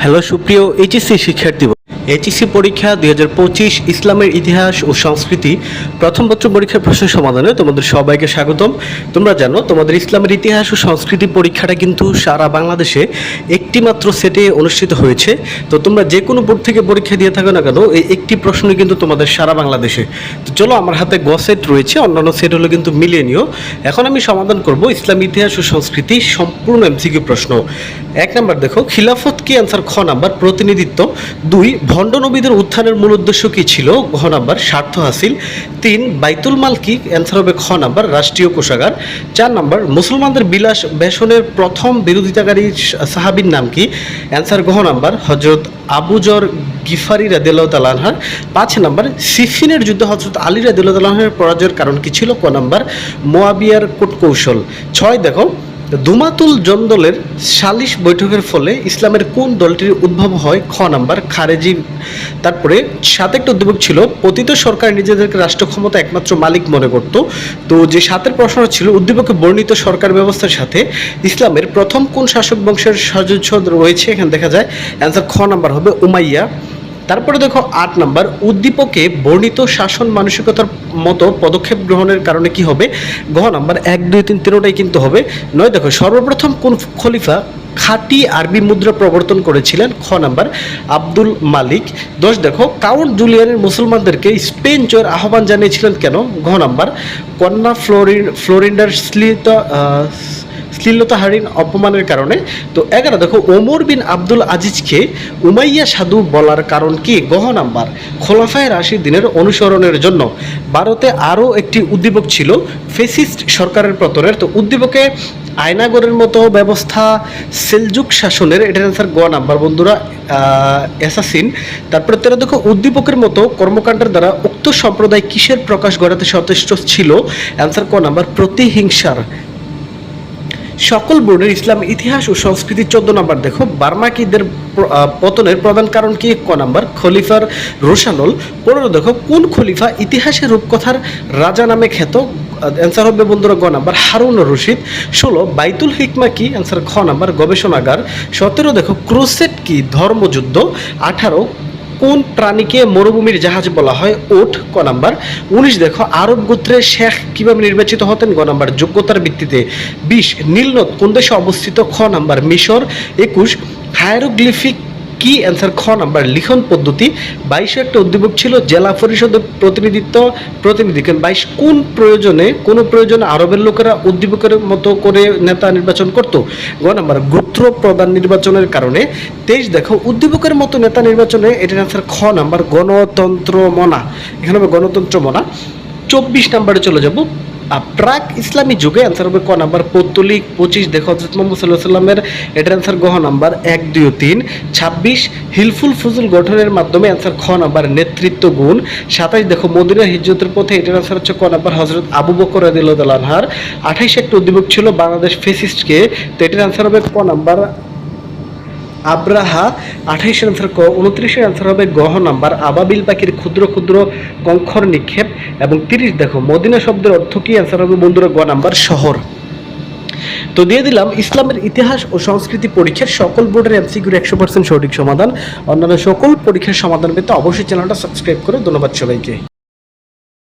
Hello সুপ্রিয় HSC শিক্ষার্থী HSC পরীক্ষা দুই হাজার পঁচিশ ইসলামের ইতিহাস ও সংস্কৃতি প্রথম পত্র পরীক্ষার প্রশ্ন সমাধানে তোমাদের সবাইকে স্বাগতম। তোমরা জানো, তোমাদের ইসলামের ইতিহাস ও সংস্কৃতি পরীক্ষাটা কিন্তু সারা বাংলাদেশে একটি মাত্র সেটে অনুষ্ঠিত হয়েছে। তো তোমরা যে কোনো বোর্ড থেকে পরীক্ষা দিয়ে থাকো না কেন, এই একটি প্রশ্ন কিন্তু তোমাদের সারা বাংলাদেশে। তো চলো, আমার হাতে গ সেট রয়েছে, অন্যান্য সেট হলো কিন্তু মিলিয়ে নিও। এখন আমি সমাধান করব ইসলাম ইতিহাস ও সংস্কৃতি সম্পূর্ণ এমসিকিউ প্রশ্ন। এক নাম্বার দেখো, খিলাফত কি অ্যান্সার খ নাম্বার, প্রতিনিধিত্ব। দুই ভণ্ড নবীদের উত্থানের মূল উদ্দেশ্য কি ছিল? ঘ নাম্বার, স্বার্থ হাসিল। তিন, বাইতুল মাল কি? অ্যান্সার হবে খ নাম্বার, রাষ্ট্রীয় কোষাগার। চার নাম্বার, মুসলমানদের বিলাস বেসনের প্রথম বিরোধিতাকারী সাহাবির নাম কি? অ্যান্সার ঘ নাম্বার হজরত আবুজর গিফারি রাদিল্লাহ তালানহার পাঁচ নাম্বার, সিফিনের যুদ্ধ হজরত আলী রাদিল্লাহ তালানহার পরাজয়ের কারণ কি ছিল? ক নাম্বার, মোয়াবিয়ার কূটকৌশল। ছয়, দেখো দুমাতুল জন্দলের সালিশ বৈঠকের ফলে ইসলামের কোন দলটির উদ্ভব হয় খ নাম্বার খারেজি। তারপরে সাত একটা উদ্যোগ ছিল, পতিত সরকার নিজেদেরকে রাষ্ট্র ক্ষমতা একমাত্র মালিক মনে করত। তো যে সাতের প্রশ্ন ছিল, উদ্দীপকে বর্ণিত সরকার ব্যবস্থার সাথে ইসলামের প্রথম কোন শাসক বংশের সাজুচ্ছ রয়েছে? এখানে দেখা যায় অ্যান্সার খ নাম্বার হবে উমাইয়া। তারপরে দেখো আট নাম্বার উদ্দীপকে বর্ণিত শাসন মানসিকতার মতো পদক্ষেপ গ্রহণের কারণে কি হবে? গহ নাম্বার এক দুই তিন তিনোটাই কিন্তু হবে। নয় দেখো সর্বপ্রথম কোন খলিফা খাঁটি আরবি মুদ্রা প্রবর্তন করেছিলেন? খ নাম্বার আব্দুল মালিক। দশ দেখো কাউন্ট জুলিয়ানের মুসলমানদেরকে স্পেন জয়ের আহ্বান জানিয়েছিলেন কেন? ঘ নাম্বার কন্যা ফ্লোরিন ফ্লোরিন্ডার আহ, শ্লীলতাহারীন অপমানের কারণে। তো এগারো, দেখো, ওমর বিন আব্দুল আজিজকে উমাইয়া সাধু বলার কারণ কি? গহ নাম্বার। খোলাফায় রাশির দিনের অনুসরণের জন্য। ভারতে আরও একটি উদ্দীপক ছিল, ফেসিস্ট সরকারের পতনের তো উদ্দীপকে আয়নাগরের মতো ব্যবস্থা, সেলজুক শাসনের, এটার অ্যান্সার গ নাম্বার। বন্ধুরা অ্যাসাসিন তারপরে তেরো দেখো, উদ্দীপকের মতো কর্মকাণ্ডের দ্বারা উক্ত সম্প্রদায় কিসের প্রকাশ ঘটাতে সচেষ্ট ছিল? অ্যান্সার ক নাম্বার, প্রতিহিংসার। সকল বোর্ডের ইসলাম, ইতিহাস ও সংস্কৃতি চোদ্দ নম্বর দেখো। বার্মাকিদের পতনের প্রধান কারণ কি? ক নাম্বার, খলিফার রোশানল। পনেরো দেখো, কোন খলিফা ইতিহাসের রূপকথার রাজা নামে খ্যাত? অ্যান্সার হবে বন্ধুরা গ নাম্বার, হারুন রশিদ। ষোলো, বাইতুল হিকমা কি? অ্যান্সার খ নাম্বার, গবেষণাগার। সতেরো দেখো, ক্রোসেট কি? ধর্মযুদ্ধ। আঠারো কোন প্রাণীকে মরুভূমির জাহাজ বলা হয়? ওঠ ক নাম্বার। উনিশ, দেখো, আরব গোত্রে শেখ কীভাবে নির্বাচিত হতেন? গ নাম্বার, যোগ্যতার ভিত্তিতে। বিশ, নীলনদ কোন দেশে অবস্থিত? খ নাম্বার, মিশর। একুশ, হায়ারোগ্লিফিক কি অ্যান্সার খ নাম্বার লিখন পদ্ধতি? বাইশে একটা উদ্দীপক ছিল, জেলা পরিষদের প্রতিনিধিত্ব, প্রতিনিধি বাইশ, কোন প্রয়োজনে কোন প্রয়োজনে আরবের লোকেরা উদ্দীপকের মতো করে নেতা নির্বাচন করত? গ নাম্বার, গোত্র প্রধান নির্বাচনের কারণে। তেইশ, দেখো, উদ্দীপকের মতো নেতা নির্বাচনে এটার অ্যান্সার খ নাম্বার গণতন্ত্র মনা এখানে হবে গণতন্ত্র মনা চব্বিশ নাম্বারে চলে যাব। প্রাক ইসলামী যুগে অ্যান্সার হবে ক নাম্বার? পৌত্তলিক পঁচিশ, দেখো হজরত মোহাম্মদ সাল্লাহ সাল্লামের এটার অ্যান্সার গহ নাম্বার এক, দুই তিন। ছাব্বিশ, হিলফুল ফজল গঠনের মাধ্যমে অ্যান্সার খ নাম্বার নেতৃত্ব গুণ। সাতাইশ, দেখো মদিনা হিজরতের পথে এটার অ্যান্সার হচ্ছে ক নাম্বার হজরত আবু বকর আদিল্লাহার আঠাইশ, একটা উদ্দীপক ছিল বাংলাদেশ ফেসিস্টকে তো এটার অ্যান্সার হবে ক নাম্বার আব্রাহা আঠাইশের আনসার ক, উনত্রিশের আনসার হবে গহ নাম্বার, আবাবিল পাখির ক্ষুদ্র ক্ষুদ্র কঙ্খর নিক্ষেপ, এবং তিরিশ দেখো, মদিনা শব্দের অর্থ কি? আনসার হবে বন্ধুরা গ নাম্বার, শহর। তো দিয়ে দিলাম, ইসলামের ইতিহাস ও সংস্কৃতি পরীক্ষার সকল বোর্ডের এমসিকিউর একশো পার্সেন্ট সঠিক সমাধান। অন্যান্য সকল পরীক্ষার সমাধান পেতে অবশ্যই চ্যানেলটা সাবস্ক্রাইব করে, ধন্যবাদ সবাইকে।